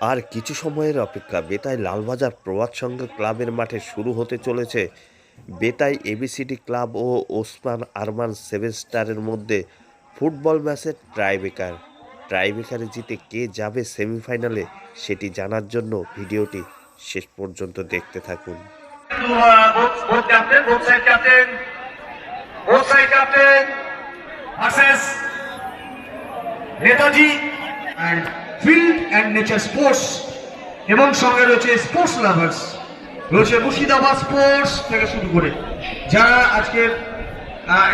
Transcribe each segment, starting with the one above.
আর কিছু সময়ের অপেক্ষা বেতাই লালবাজার প্রভাত সংঘ ক্লাবের মাঠে শুরু হতে চলেছে। বেতাই এবিসিডি ক্লাব ও ওসমান আরমান সেভেন স্টারের মধ্যে ফুটবল ম্যাচের ট্রাইবেকার ট্রাইবেকারে জিতে কে যাবে সেমিফাইনালে সেটি জানার জন্য ভিডিওটি শেষ পর্যন্ত দেখতে থাকুন। Netaji field and nature sports এবং সঙ্গে রয়েছে স্পোর্টস লাভার্স। রয়েছে মুর্শিদাবাদ স্পোর্টস থেকে শুরু করে যারা আজকের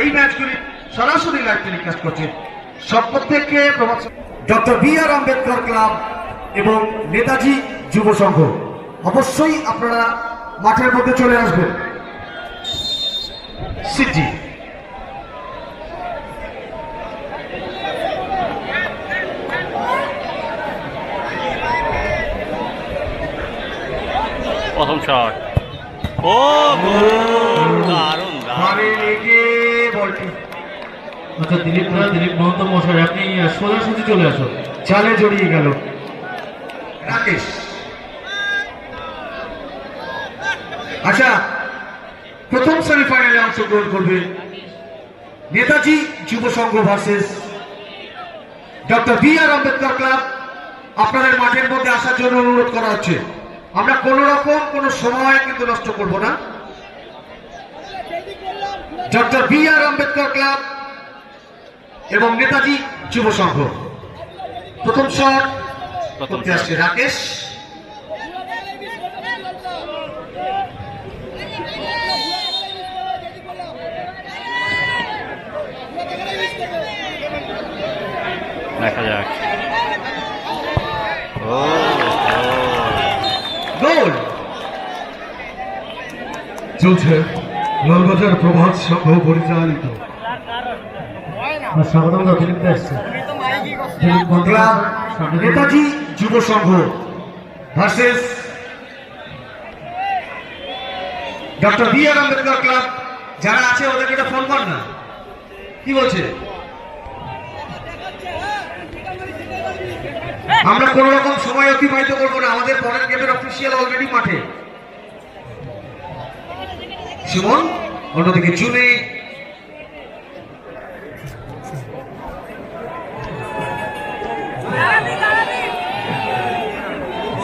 এই ম্যাচগুলি সরাসরি লাইভ টেলিকাস্ট করছে সব প্রত্যেককে doctor B R Ambedkar club এবং নেতাজি যুব সংঘ অবশ্যই আপনারা মাঠের মধ্যে চলে আসবেন। সিটি প্রথম শট। ও, দারুণ আচ্ছা দিলীপ দা, দিলীপ মহন্ত মশাই, আপনি সোজাসুজি চলে আসুন। জালে জড়িয়ে গেল। রাকেশ। আচ্ছা প্রথম সেমিফাইনালে অংশগ্রহণ করবে Netaji Yuva Sangha versus doctor B R Ambedkar club আপনাদের মাঠের মধ্যে আসার জন্য অনুরোধ করা হচ্ছে। আমরা কোন রকম কোনো সময় কিন্তু নষ্ট করব না। Doctor B R Ambedkar club এবং নেতাজি যুব সংঘ। প্রথম শট করতে আসছে রাকেশ। দেখা যাক ও গোল চলছে লালবাজার প্রভাত সংঘ পরিচালিত। Netaji Yuva Sangha versus doctor B R Ambedkar club, যারা আছে ওদেরকে একটা ফোন কর না। কি বলছে? আমরা কোন রকম সময় অতিবাহিত করব না, আমাদের পরের গেমের অফিসিয়াল অলরেডি মাঠে। সুমন? অন্যদিকে জুনে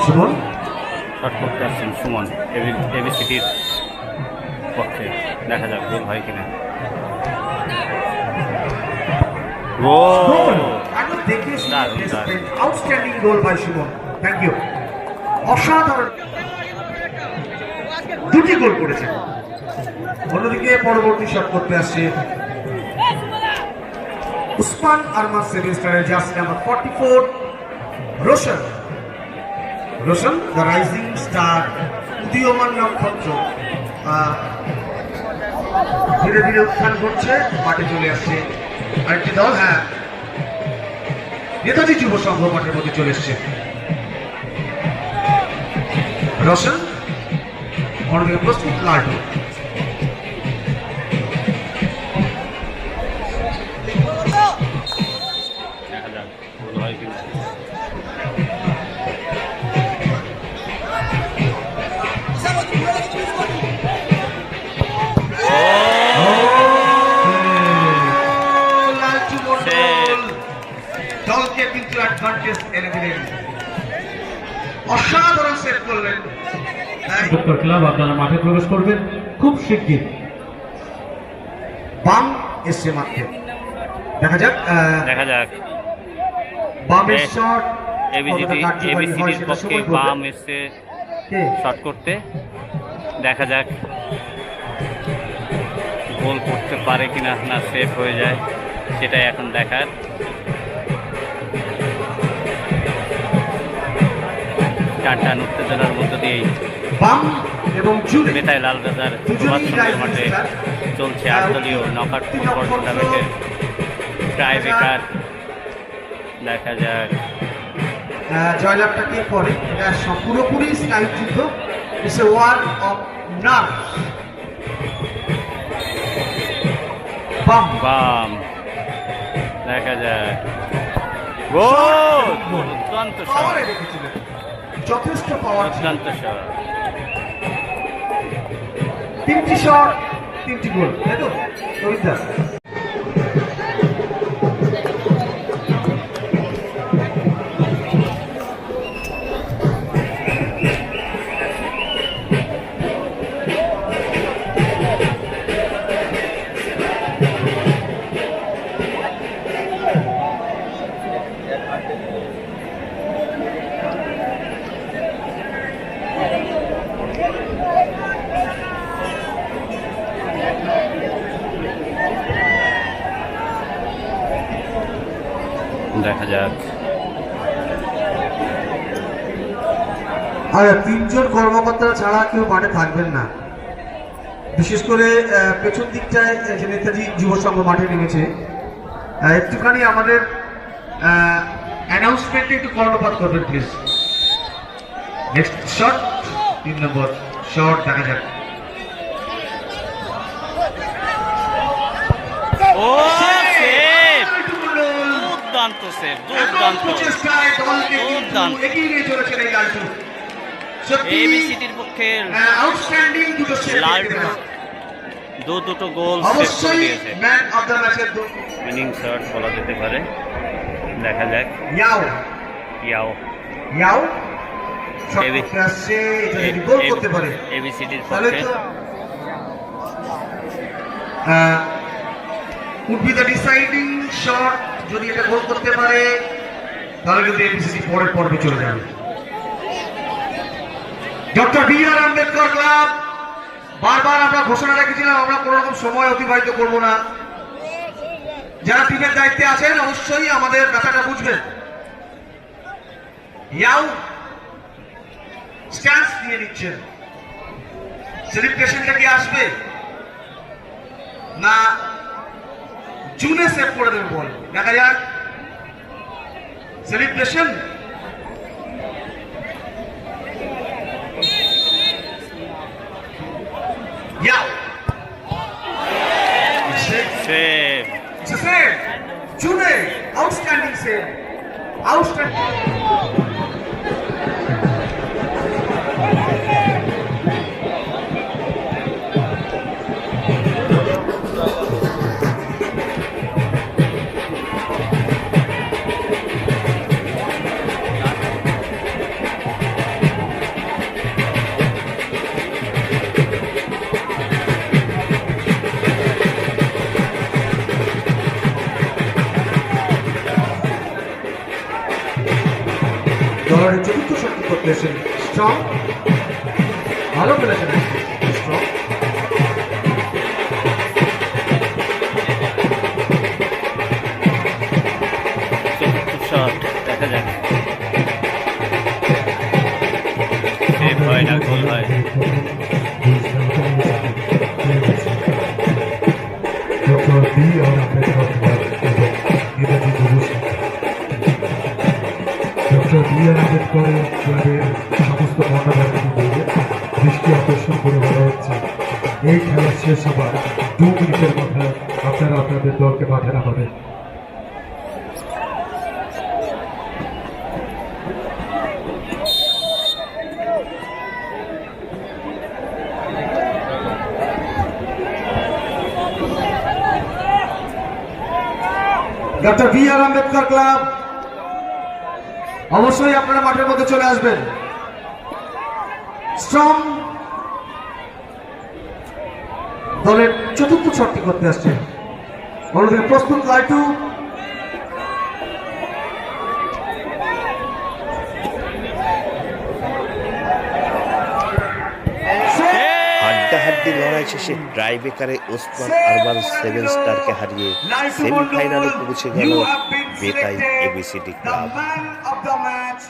সুমন শট আসছেন সুমন এবিসিটির পক্ষে দেখা যাক গোল হয় কিনা। Outstanding by Suman thank you অসাধারণ। দুটি গোল করেছে। অন্যদিকে পরবর্তী শট করতে আসছে উসমান আরমান সেভেন স্টারের jersey number forty four Roshan. Roshan the rising star উদীয়মান নক্ষত্র। ধীরে ধীরে উত্থান করছে, মাঠে চলে আসছে আরেকটি দল হ্যাঁ। নেতাজি যুব সংঘ মাঠের মধ্যে চলে এসছে। রোশন অন্যদিকে প্রস্তুত লাল্টু হয় দলকে কিন্তু অ্যাডভান্টেজ এনে দিলেন। অসাধারণ সেট করলেন। তাই ক্লাব আপনারা মাঠে প্রবেশ করবেন। খুব শিগগির। বাম এসছে মাঠে। দেখা যাক দেখা যাক। বামের এ- শট এবিসিটি এবিসিটির পক্ষে বাম এসছে শট করতে। দেখা যাক। গোল করতে পারে কিনা না সেফ হয়ে যায়। সেটাই এখন দেখার। টান টান উত্তেজনার মধ্য দিয়েই জুড়ে বেতায় লালবাজার প্রভাত মাঠে চলছে আটদলীয় নকআউট ফুটবল টুর্নামেন্টের ট্রাই বেকার দেখা যাক। এটা পুরোপুরি স্নায়ু যুদ্ধ। It's a war of nerve বাম। বাম। দেখা যাক। গোল! দুর্দান্ত শট যথেষ্ট পাওয়ার দুর্দান্ত শট তিনটি শট তিনটি গোল। তাই তো? দেখা যাক। আর তিনজন কর্মকর্তা ছাড়া কেউ মাঠে থাকবেন না। বিশেষ করে পেছন দিকটায় যে নেতাজি যুব সংঘ মাঠে নেমেছে। আহ, একটুখানি আমাদের অ্যানাউন্সমেন্টে একটু কর্ণপাত করবেন প্লিজ নেক্সট শট তিন নম্বর শট দেখা যাক। ও! দুর্দান্ত সেভ দুর্দান্ত দুর্দান্ত। এবিসিটির পক্ষে আউটস্ট্যান্ডিং দুটো সেভ দু দুটো গোল সেভ করে দিয়েছে। ম্যান অফ দ্য ম্যাচের উইনিং শট বলা যেতে পারে। দেখা যাক। ইয়াও। ইয়াও। ইয়াও? এবিসিটির পক্ষে। শট যদি এটা গোল করতে পারে, তাহলে কিন্তু এবিসিসি পরের পর্বে চলে যাবে। Doctor B R Ambedkar club, বারবার আমরা ঘোষণা রেখেছিলাম, আমরা কোনো রকম সময় অতিবাহিত করব না। যারা টিমের দায়িত্বে আছেন, অবশ্যই আমাদের ব্যাপারটা বুঝবেন। ইয়াও স্ট্যান্স দিয়ে নিচ্ছেন। সেলিব্রেশনটা কি আসবে? না জুনে সেভ করে দেবে বল। দেখা যাক। সেলিব্রেশন জুনে আউটস্ট্যান্ডিং সেভ আউটস্ট্যান্ডিং এসেছেন স্ট্রং ভালো খেলেছেন। শেষ হবার দু মিনিটের মধ্যে আপনারা আপনাদের দলকে মাঠে নামাবেন doctor B R Ambedkar club, অবশ্যই আপনারা মাঠের মধ্যে চলে আসবেন। স্ট্রং দলের চতুর্থ ছটটি করতে আসছে। অন্যদিকে প্রস্তুত লাইটু। হাড্ডাহাড্ডি লড়াই শেষে ট্রাইবেকারে ওসমান আরমান সেভেন স্টারকে হারিয়ে সেমিফাইনালে পৌঁছে গেল Betai ABCD club of the match